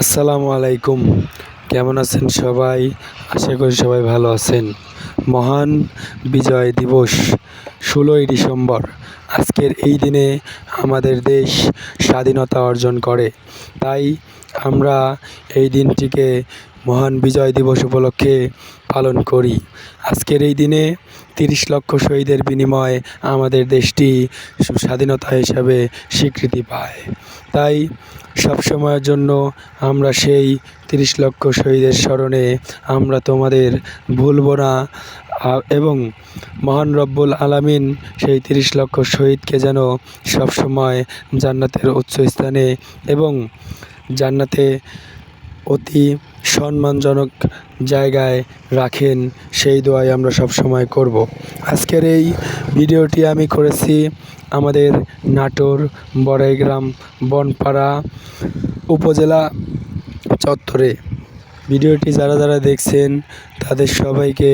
আসসালামু আলাইকুম। কেমন আছেন সবাই? আশা করি সবাই ভালো আছেন। মহান বিজয় দিবস, ষোলোই ডিসেম্বর। আজকের এই দিনে আমাদের দেশ স্বাধীনতা অর্জন করে। তাই আমরা এই দিনটিকে মহান বিজয় দিবস উপলক্ষে পালন করি। আজকের এই দিনে তিরিশ লক্ষ শহীদের বিনিময়ে আমাদের দেশটি স্বাধীনতা হিসাবে স্বীকৃতি পায়। তাই সব সময়ের জন্য আমরা সেই তিরিশ লক্ষ শহীদের স্মরণে আমরা তোমাদের ভুলব না। এবং মহান রব্বুল আলামিন সেই তিরিশ লক্ষ শহীদকে যেন সবসময় জান্নাতের উচ্চ স্থানে এবং জান্নাতে অতি সম্মানজনক জায়গায় রাখেন, সেই দোয়াই আমরা সব সময় করব। আজকের এই ভিডিওটি আমি করেছি আমাদের নাটোর বড়াইগ্রাম বনপাড়া উপজেলা চত্বরে। ভিডিওটি যারা যারা দেখছেন, তাদের সবাইকে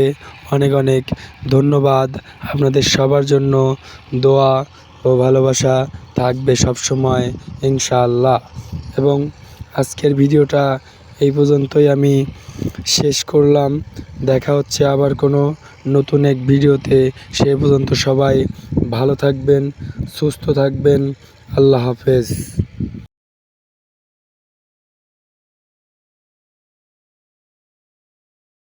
অনেক অনেক ধন্যবাদ। আপনাদের সবার জন্য দোয়া ও ভালোবাসা থাকবে সব সময় ইনশাআল্লাহ। এবং আজকের ভিডিওটা এই পর্যন্তই আমি শেষ করলাম। দেখা হচ্ছে আবার কোনো নতুন এক ভিডিওতে। সে পর্যন্ত সবাই ভালো থাকবেন, সুস্থ থাকবেন। আল্লাহ হাফেজ।